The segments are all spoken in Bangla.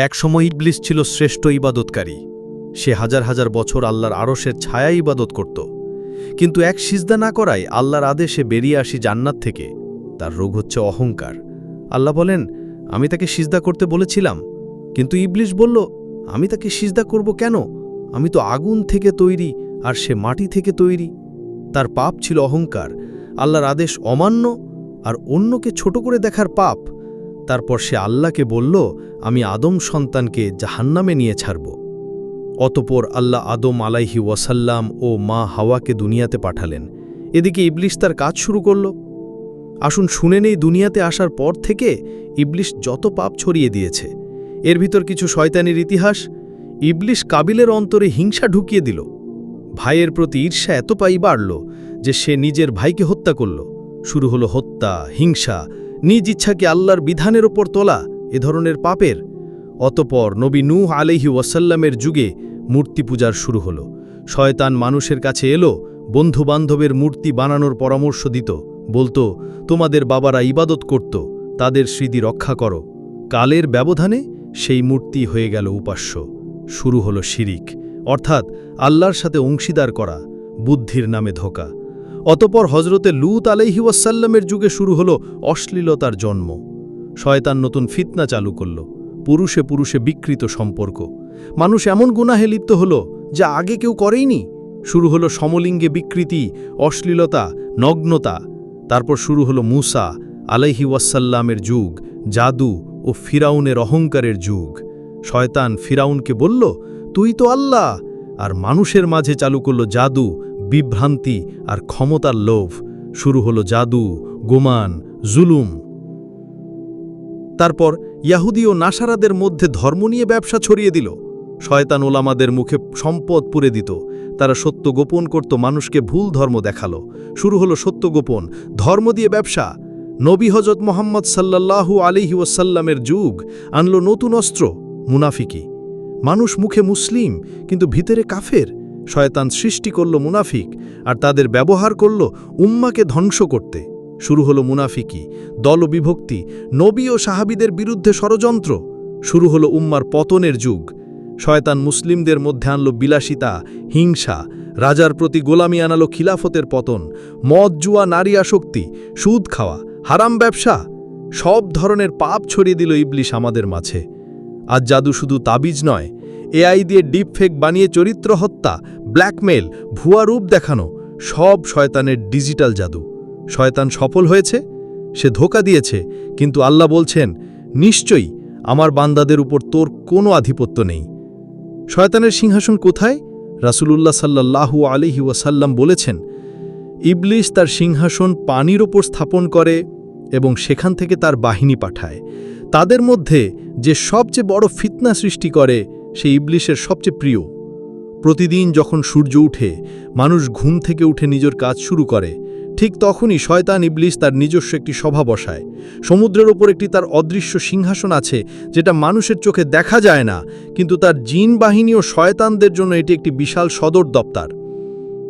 একসময় ইবলিস ছিল শ্রেষ্ঠ ইবাদতকারী। সে হাজার হাজার বছর আল্লাহর আরশের ছায়া ইবাদত করত। কিন্তু এক সিজদা না করায় আল্লাহর আদেশে বেরিয়ে আসি জান্নাত থেকে। তার রোগ হচ্ছে অহংকার। আল্লাহ বলেন, আমি তাকে সিজদা করতে বলেছিলাম। কিন্তু ইবলিস বলল, আমি তাকে সিজদা করব কেন? আমি তো আগুন থেকে তৈরি আর সে মাটি থেকে তৈরি। তার পাপ ছিল অহংকার। আল্লাহর আদেশ অমান্য আর অন্যকে ছোট করে দেখার পাপ। তারপর সে আল্লাহকে বলল, আমি আদম সন্তানকে জাহান্নামে নিয়ে ছাড়ব। অতপর আল্লাহ আদম আলাইহি ওয়াসাল্লাম ও মা হাওয়াকে দুনিয়াতে পাঠালেন। এদিকে ইবলিশ তার কাজ শুরু করল। আসুন শুনে নেই দুনিয়াতে আসার পর থেকে ইবলিশ যত পাপ ছড়িয়ে দিয়েছে। এর ভিতর কিছু শয়তানির ইতিহাস। ইবলিশ কাবিলের অন্তরে হিংসা ঢুকিয়ে দিল। ভাইয়ের প্রতি ঈর্ষা এত পাই বাড়ল যে সে নিজের ভাইকে হত্যা করল। শুরু হলো হত্যা, হিংসা নিজ ইচ্ছাকে আল্লাহর বিধানের ওপর তোলা এ ধরনের পাপের। অতপর নবী নূহ আলহি ওয়াসাল্লামের যুগে মূর্তি পূজার শুরু হলো। শয়তান মানুষের কাছে এলো, বন্ধুবান্ধবের মূর্তি বানানোর পরামর্শ দিত, বলতো, তোমাদের বাবারা ইবাদত করত, তাদের স্মৃতি রক্ষা করো। কালের ব্যবধানে সেই মূর্তি হয়ে গেল উপাস্য। শুরু হলো শিরিক, অর্থাৎ আল্লাহর সাথে অংশীদার করা, বুদ্ধির নামে ধোকা। অতপর হজরতে লুত আলাইহি ওয়াসাল্লামের যুগে শুরু হলো অশ্লীলতার জন্ম। শয়তান নতুন ফিতনা চালু করল, পুরুষে পুরুষে বিকৃত সম্পর্ক। মানুষ এমন গুনাহে লিপ্ত হল যা আগে কেউ করেইনি। শুরু হলো সমলিঙ্গে বিকৃতি, অশ্লীলতা, নগ্নতা। তারপর শুরু হলো মুসা আলাইহি ওয়াসাল্লামের যুগ, জাদু ও ফিরাউনের অহংকারের যুগ। শয়তান ফিরাউনকে বলল, তুই তো আল্লাহ! আর মানুষের মাঝে চালু করল জাদু বিভ্রান্তি আর ক্ষমতার লোভ। শুরু হলো জাদু, গোমান, জুলুম। তারপর ইয়াহুদি ও নাসারাদের মধ্যে ধর্ম নিয়ে ব্যবসা ছড়িয়ে দিল। শয়তান ওলামাদের মুখে সম্পদ পুরে দিত। তারা সত্য গোপন করত, মানুষকে ভুল ধর্ম দেখাল। শুরু হলো সত্য গোপন, ধর্ম দিয়ে ব্যবসা। নবী হজরত মোহাম্মদ সাল্লাল্লাহু আলিহি ওয়াসাল্লামের যুগ আনলো নতুন অস্ত্র, মুনাফিকি। মানুষ মুখে মুসলিম, কিন্তু ভিতরে কাফের। শয়তান সৃষ্টি করল মুনাফিক আর তাদের ব্যবহার করল উম্মাকে ধ্বংস করতে। শুরু হলো মুনাফিকি, দলবিভক্তি, নবী ও সাহাবিদের বিরুদ্ধে ষড়যন্ত্র। শুরু হলো উম্মার পতনের যুগ। শয়তান মুসলিমদের মধ্যে আনল বিলাসিতা, হিংসা, রাজার প্রতি গোলামি আনালো খিলাফতের পতন, মদ জুয়া, নারী আসক্তি, সুদ খাওয়া, হারাম ব্যবসা। সব ধরনের পাপ ছড়িয়ে দিল ইবলিশ আমাদের মাঝে। আজ জাদু শুধু তাবিজ নয় এআই দিয়ে ডিপ ফেক বানিয়ে চরিত্র হত্যা, ব্ল্যাকমেল, ভুয়া রূপ দেখানো, সব শয়তানের ডিজিটাল জাদু। শয়তান সফল হয়েছে, সে ধোকা দিয়েছে, কিন্তু আল্লাহ বলছেন, নিশ্চয়ই আমার বান্দাদের উপর তোর কোনো আধিপত্য নেই। শয়তানের সিংহাসন কোথায়? রাসূলুল্লাহ সাল্লাল্লাহু আলিহি ওয়াসাল্লাম বলেছেন, ইবলিস তার সিংহাসন পানির ওপর স্থাপন করে এবং সেখান থেকে তার বাহিনী পাঠায়। তাদের মধ্যে যে সবচেয়ে বড় ফিতনা সৃষ্টি করে সে ইবলিশের সবচেয়ে প্রিয়। প্রতিদিন যখন সূর্য উঠে, মানুষ ঘুম থেকে উঠে নিজের কাজ শুরু করে, ঠিক তখনই শয়তান ইবলিস তার নিজস্ব একটি সভা বসায়। সমুদ্রের ওপর একটি তার অদৃশ্য সিংহাসন আছে, যেটা মানুষের চোখে দেখা যায় না, কিন্তু তার জিন বাহিনী ও শয়তানদের জন্য এটি একটি বিশাল সদর দপ্তর।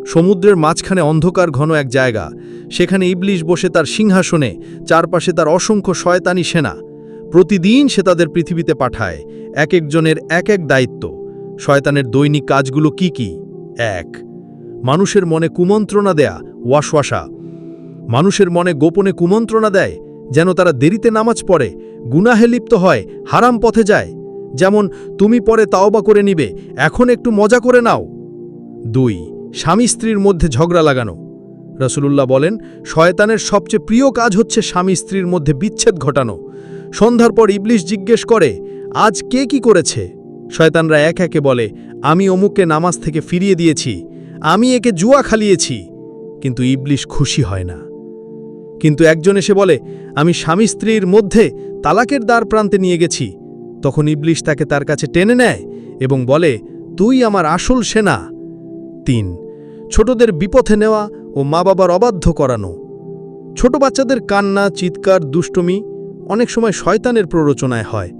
সমুদ্রের মাঝখানে অন্ধকার ঘন এক জায়গা, সেখানে ইবলিশ বসে তার সিংহাসনে, চারপাশে তার অসংখ্য শয়তানি সেনা। প্রতিদিন সে তাদের পৃথিবীতে পাঠায়। এক একজনের এক এক দায়িত্ব। শয়তানের দৈনিক কাজগুলো কি কি? এক, মানুষের মনে কুমন্ত্রণা দেয়া, ওয়াশওয়াশা। মানুষের মনে গোপনে কুমন্ত্রণা দেয়, যেন তারা দেরিতে নামাজ পড়ে, গুনাহে লিপ্ত হয়, হারাম পথে যায়। যেমন, তুমি পরে তাওবা করে নিবে, এখন একটু মজা করে নাও। দুই, স্বামী স্ত্রীর মধ্যে ঝগড়া লাগানো। রসুলুল্লাহ বলেন, শয়তানের সবচেয়ে প্রিয় কাজ হচ্ছে স্বামী স্ত্রীর মধ্যে বিচ্ছেদ ঘটানো। সন্ধ্যার পর ইবলিশ জিজ্ঞেস করে আজ কে কি করেছে? শয়তানরা এক একে বলে, আমি অমুককে নামাজ থেকে ফিরিয়ে দিয়েছি, আমি একে জুয়া খালিয়েছি। কিন্তু ইবলিশ খুশি হয় না। কিন্তু একজন এসে বলে, আমি স্বামী স্ত্রীর মধ্যে তালাকের দ্বার প্রান্তে নিয়ে গেছি। তখন ইবলিশ তাকে তার কাছে টেনে নেয় এবং বলে, তুই আমার আসল সেনা। তিন, ছোটদের বিপথে নেওয়া ও মা বাবার অবাধ্য করানো। ছোট বাচ্চাদের কান্না, চিৎকার, দুষ্টমি অনেক সময় শয়তানের প্ররোচনায় হয়।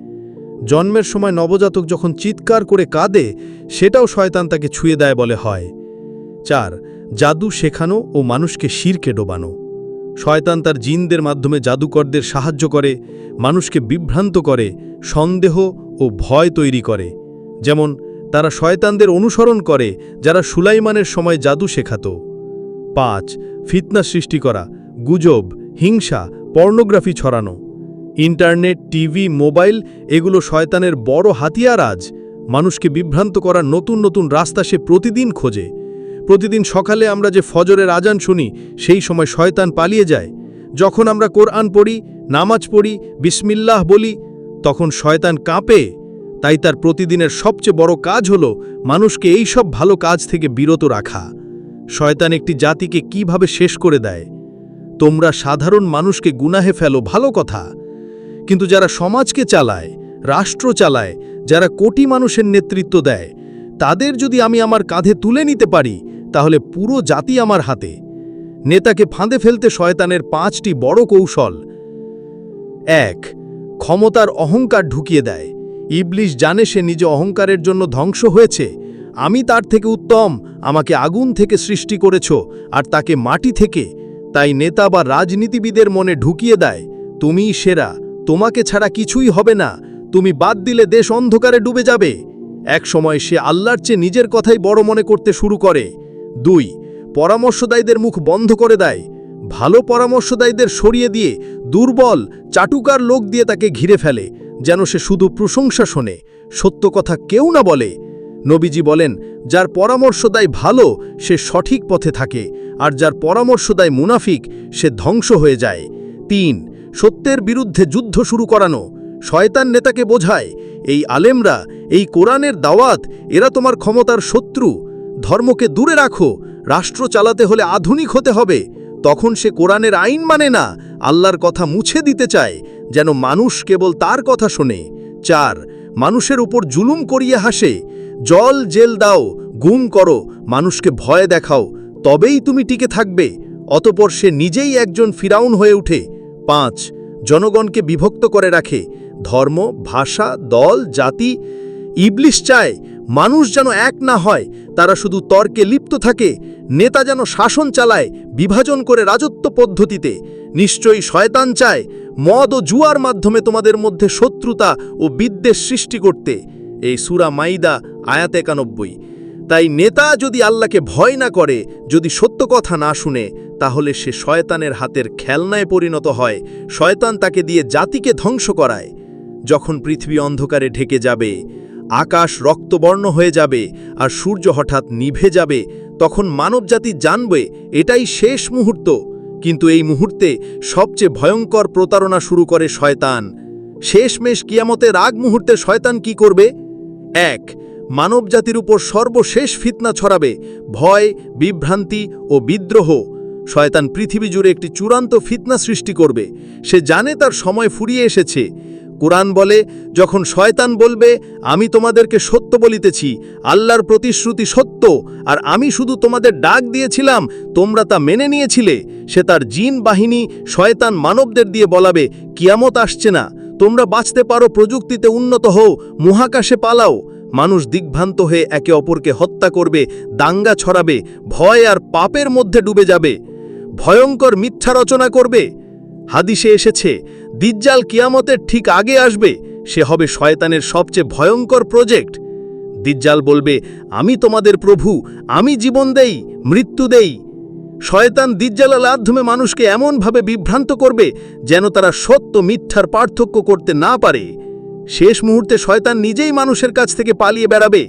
জন্মের সময় নবজাতক যখন চিৎকার করে কাঁদে, সেটাও শয়তান তাকে ছুঁয়ে দেয় বলে হয়। চার, জাদু শেখানো ও মানুষকে শিরকে ডোবানো। শয়তান তার জিনদের মাধ্যমে জাদুকরদের সাহায্য করে, মানুষকে বিভ্রান্ত করে, সন্দেহ ও ভয় তৈরি করে। যেমন, তারা শয়তানদের অনুসরণ করে, যারা সুলাইমানের সময় জাদু শেখাত। পাঁচ, ফিতনা সৃষ্টি করা, গুজব, হিংসা, পর্নোগ্রাফি ছড়ানো। ইন্টারনেট, টিভি, মোবাইল, এগুলো শয়তানের বড় হাতিয়ার আজ। মানুষকে বিভ্রান্ত করার নতুন নতুন রাস্তা সে প্রতিদিন খোঁজে। প্রতিদিন সকালে আমরা যে ফজরের আজান শুনি, সেই সময় শয়তান পালিয়ে যায়। যখন আমরা কোরআন পড়ি, নামাজ পড়ি, বিসমিল্লাহ বলি, তখন শয়তান কাঁপে। তাই তার প্রতিদিনের সবচেয়ে বড় কাজ হল মানুষকে এই সব ভালো কাজ থেকে বিরত রাখা। শয়তান একটি জাতিকে কীভাবে শেষ করে দেয়? তোমরা সাধারণ মানুষকে গুনাহে ফেলো, ভালো কথা। কিন্তু যারা সমাজকে চালায়, রাষ্ট্র চালায়, যারা কোটি মানুষের নেতৃত্ব দেয়, তাদের যদি আমি আমার কাঁধে তুলে নিতে পারি, তাহলে পুরো জাতি আমার হাতে। নেতাকে ফাঁদে ফেলতে শয়তানের পাঁচটি বড় কৌশল। এক, ক্ষমতার অহংকার ঢুকিয়ে দেয়। ইবলিশ জানে সে নিজ অহংকারের জন্য ধ্বংস হয়েছে। আমি তার থেকে উত্তম, আমাকে আগুন থেকে সৃষ্টি করেছ, আর তাকে মাটি থেকে। তাই নেতা বা রাজনীতিবিদের মনে ঢুকিয়ে দেয়, তুমিই সেরা তোমাকে ছাড়া কিছুই হবে না। তুমি বাদ দিলে দেশ অন্ধকারে ডুবে যাবে। এক সময় সে আল্লাহর চেয়ে নিজের কথাই বড় মনে করতে শুরু করে। দুই, পরামর্শদায়ীদের মুখ বন্ধ করে দেয়। ভালো পরামর্শদায়ীদের সরিয়ে দিয়ে দুর্বল, চাটুকার লোক দিয়ে তাকে ঘিরে ফেলে, যেন সে শুধু প্রশংসা শোনে। সত্য কথা কেউ না বলে। নবীজি বলেন, যার পরামর্শ দেয় ভালো, সে সঠিক পথে থাকে, আর যার পরামর্শ দেয় মুনাফিক, সে ধ্বংস হয়ে যায়। তিন সত্যের বিরুদ্ধে যুদ্ধ শুরু করানো। শয়তান নেতাকে বোঝায়, এই আলেমরা, এই কোরআনের দাওয়াত, এরা তোমার ক্ষমতার শত্রু। ধর্মকে দূরে রাখো, রাষ্ট্র চালাতে হলে আধুনিক হতে হবে। তখন সে কোরআনের আইন মানে না, আল্লাহর কথা মুছে দিতে চায়, যেন মানুষ কেবল তার কথা শোনে। চার, মানুষের উপর জুলুম করিয়ে হাসে। জল, জেল দাও, গুম করো, মানুষকে ভয় দেখাও। তবেই তুমি টিকে থাকবে। অতপর সে নিজেই একজন ফিরাউন হয়ে ওঠে পাঁচ, জনগণকে বিভক্ত করে রাখে। ধর্ম, ভাষা, দল, জাতি, ইবলিশ চায়, মানুষ যেন এক না হয়, তারা শুধু তর্কে লিপ্ত থাকে, নেতা যেন শাসন চালায়, বিভাজন করে রাজত্ব পদ্ধতিতে। নিশ্চয়ই শয়তান চায়, মদ ও জুয়ার মাধ্যমে তোমাদের মধ্যে শত্রুতা ও বিদ্বেষ সৃষ্টি করতে। এই সুরা মাইদা, আয়াত একানব্বই। তাই নেতা যদি আল্লাহকে ভয় না করে, যদি সত্য কথা না শুনে তাহলে সে শয়তানের হাতের খেলনায় পরিণত হয়। শয়তান তাকে দিয়ে জাতিকে ধ্বংস করায়। যখন পৃথিবী অন্ধকারে ঢেকে যাবে, আকাশ রক্তবর্ণ হয়ে যাবে আর সূর্য হঠাৎ নিভে যাবে, তখন মানবজাতি জানবে, এটাই শেষ মুহূর্ত। কিন্তু এই মুহূর্তে সবচেয়ে ভয়ঙ্কর প্রতারণা শুরু করে শয়তান। শেষমেশ কিয়ামতের আগ মুহূর্তে শয়তান কি করবে? এক, মানবজাতির উপর সর্বশেষ ফিতনা ছড়াবে। ভয়, বিভ্রান্তি ও বিদ্রোহ শয়তান পৃথিবী জুড়ে একটি চূড়ান্ত ফিতনা সৃষ্টি করবে। সে জানে তার সময় ফুরিয়ে এসেছে। কোরআন বলে, যখন শয়তান বলবে, আমি তোমাদেরকে সত্য বলিতেছি। আল্লাহর প্রতিশ্রুতি সত্য, আর আমি শুধু তোমাদের ডাক দিয়েছিলাম, তোমরা তা মেনে নিয়েছিলে। সে তার জিন বাহিনী শয়তান মানবদের দিয়ে বলাবে, কিয়ামত আসছে না। তোমরা বাঁচতে পারো, প্রযুক্তিতে উন্নত হও, মহাকাশে পালাও। মানুষ দিগ্ভ্রান্ত হয়ে একে অপরকে হত্যা করবে, দাঙ্গা ছড়াবে, ভয় আর পাপের মধ্যে ডুবে যাবে। ভয়ঙ্কর মিথ্যা রচনা করবে। হাদিসে এসেছে, দিজ্জাল কিয়ামতের ঠিক আগে আসবে, সে হবে শয়তানের সবচেয়ে ভয়ঙ্কর প্রজেক্ট। দিজ্জাল বলবে, আমি তোমাদের প্রভু, আমি জীবন দেই, মৃত্যু দেই। শয়তান দিজ্জালার মাধ্যমে মানুষকে এমনভাবে বিভ্রান্ত করবে, যেন তারা সত্য মিথ্যার পার্থক্য করতে না পারে। শেষ মুহূর্তে শয়তান নিজেই মানুষের কাছ থেকে পালিয়ে বেড়াবে।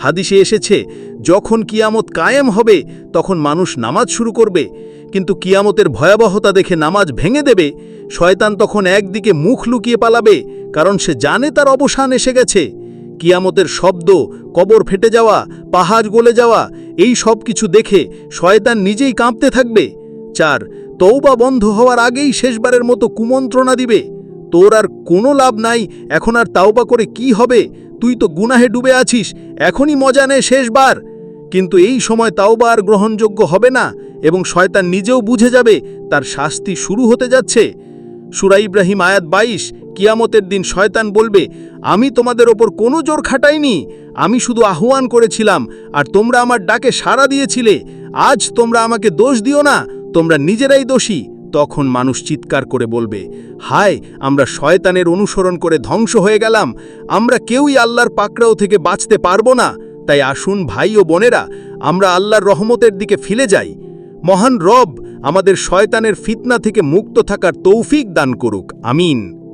হাদিসে এসেছে, যখন কিয়ামত কায়েম হবে, তখন মানুষ নামাজ শুরু করবে। কিন্তু কিয়ামতের ভয়াবহতা দেখে নামাজ ভেঙে দেবে। শয়তান তখন একদিকে মুখ লুকিয়ে পালাবে, কারণ সে জানে তার অবসান এসে গেছে। কিয়ামতের শব্দ, কবর ফেটে যাওয়া, পাহাড় গলে যাওয়া, এই সব কিছু দেখে শয়তান নিজেই কাঁপতে থাকবে। চার তৌবা বন্ধ হওয়ার আগেই শেষবারের মতো কুমন্ত্রণা দিবে। তোর আর কোনো লাভ নাই, এখন আর তাওবা করে কি হবে? তুই তো গুনাহে ডুবে আছিস, এখনই মজা নে শেষবার। কিন্তু এই সময় তাওবা আর গ্রহণযোগ্য হবে না, এবং শয়তান নিজেও বুঝে যাবে, তার শাস্তি শুরু হতে যাচ্ছে। সুরা ইব্রাহিম আয়াত বাইশ, কিয়ামতের দিন শয়তান বলবে, আমি তোমাদের ওপর কোনো জোর খাটাইনি, আমি শুধু আহ্বান করেছিলাম, আর তোমরা আমার ডাকে সাড়া দিয়েছিলে। আজ তোমরা আমাকে দোষ দিও না, তোমরা নিজেরাই দোষী। তখন মানুষ চিৎকার করে বলবে, হায়, আমরা শয়তানের অনুসরণ করে ধ্বংস হয়ে গেলাম। আমরা কেউই আল্লাহর পাকড়াও থেকে বাঁচতে পারব না। তাই আসুন ভাই ও বোনেরা, আমরা আল্লাহর রহমতের দিকে ফিরে যাই। মহান রব আমাদের শয়তানের ফিতনা থেকে মুক্ত থাকার তৌফিক দান করুক। আমিন।